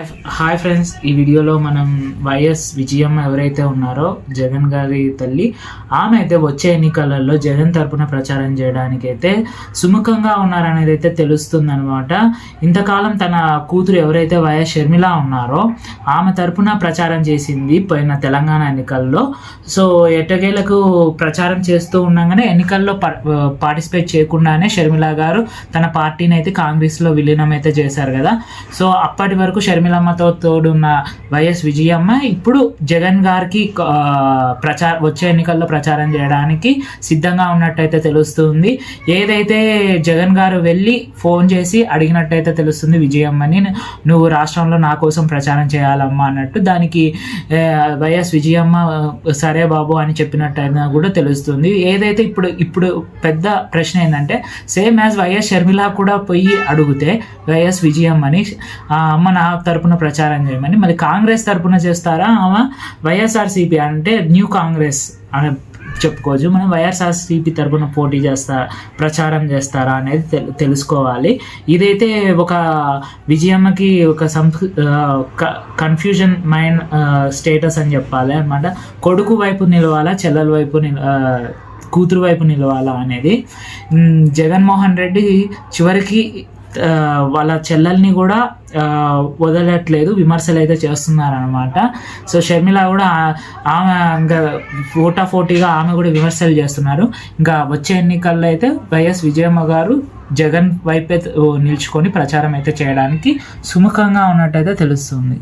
Hi friends ఈ వీడియోలో మనం వైఎస్ విజయం ఎవరైతే ఉన్నారో జగన్ గారి తల్లి ఆమె అయితే వచ్చే ఎన్నికలలో జగన్ తరపున ప్రచారం చేయడానికి అయితే సుముఖంగా ఉన్నారనేది అయితే తెలుస్తుంది అనమాట ఇంతకాలం తన కూతురు ఎవరైతే వైఎస్ షర్మిల ఉన్నారో ఆమె తరపున ప్రచారం చేసింది పోయిన తెలంగాణ ఎన్నికల్లో. సో ఎట్టగేలకు ప్రచారం చేస్తూ ఉండగానే ఎన్నికల్లో పార్టిసిపేట్ చేయకుండానే షర్మిల గారు తన పార్టీని అయితే కాంగ్రెస్లో విలీనం అయితే చేశారు కదా. సో అప్పటి వరకు షర్మిలమ్మతో తోడున్న వైఎస్ విజయమ్మ ఇప్పుడు జగన్ గారికి ప్రచార వచ్చే ఎన్నికల్లో ప్రచారం చేయడానికి సిద్ధంగా ఉన్నట్టయితే తెలుస్తుంది. ఏదైతే జగన్ గారు వెళ్ళి ఫోన్ చేసి అడిగినట్టయితే తెలుస్తుంది విజయమ్మని నువ్వు రాష్ట్రంలో నా కోసం ప్రచారం చేయాలమ్మా అన్నట్టు. దానికి వైఎస్ విజయమ్మ సరే బాబు అని చెప్పినట్టయినా కూడా తెలుస్తుంది. ఏదైతే ఇప్పుడు ఇప్పుడు పెద్ద ప్రశ్న ఏంటంటే సేమ్ యాజ్ వైఎస్ షర్మిల కూడా పోయి అడిగితే వైఎస్ విజయమ్మని ఆ అమ్మ నా తరపున ప్రచారం చేయమని మళ్ళీ కాంగ్రెస్ తరపున చేస్తారా? ఆమె వైఎస్ఆర్సీపీ అంటే న్యూ కాంగ్రెస్ అని చెప్పుకోవచ్చు. మనం వైఎస్ఆర్సీపీ తరపున పోటీ చేస్తా ప్రచారం చేస్తారా అనేది తెలు- తెలుసుకోవాలి. ఇదైతే ఒక విజయమ్మకి ఒక సంస్కృ కన్ఫ్యూజన్ మైండ్ స్టేటస్ అని చెప్పాలి అనమాట కొడుకు వైపు నిలవాలా చెల్లెల వైపు నిల- కూతురు వైపు నిలవాలా అనేది. జగన్మోహన్ రెడ్డి చివరికి వాళ్ళ చెల్లెల్ని కూడా వదలట్లేదు విమర్శలు అయితే చేస్తున్నారనమాట సో షర్మిల కూడా ఆమె ఇంకా ఫోటా ఫోటీగా ఆమె కూడా విమర్శలు చేస్తున్నారు. ఇంకా వచ్చే ఎన్నికల్లో అయితే వైఎస్ విజయమ్మ గారు జగన్ వైపే నిల్చుకొని ప్రచారం అయితే చేయడానికి సుముఖంగా ఉన్నట్టయితే తెలుస్తుంది.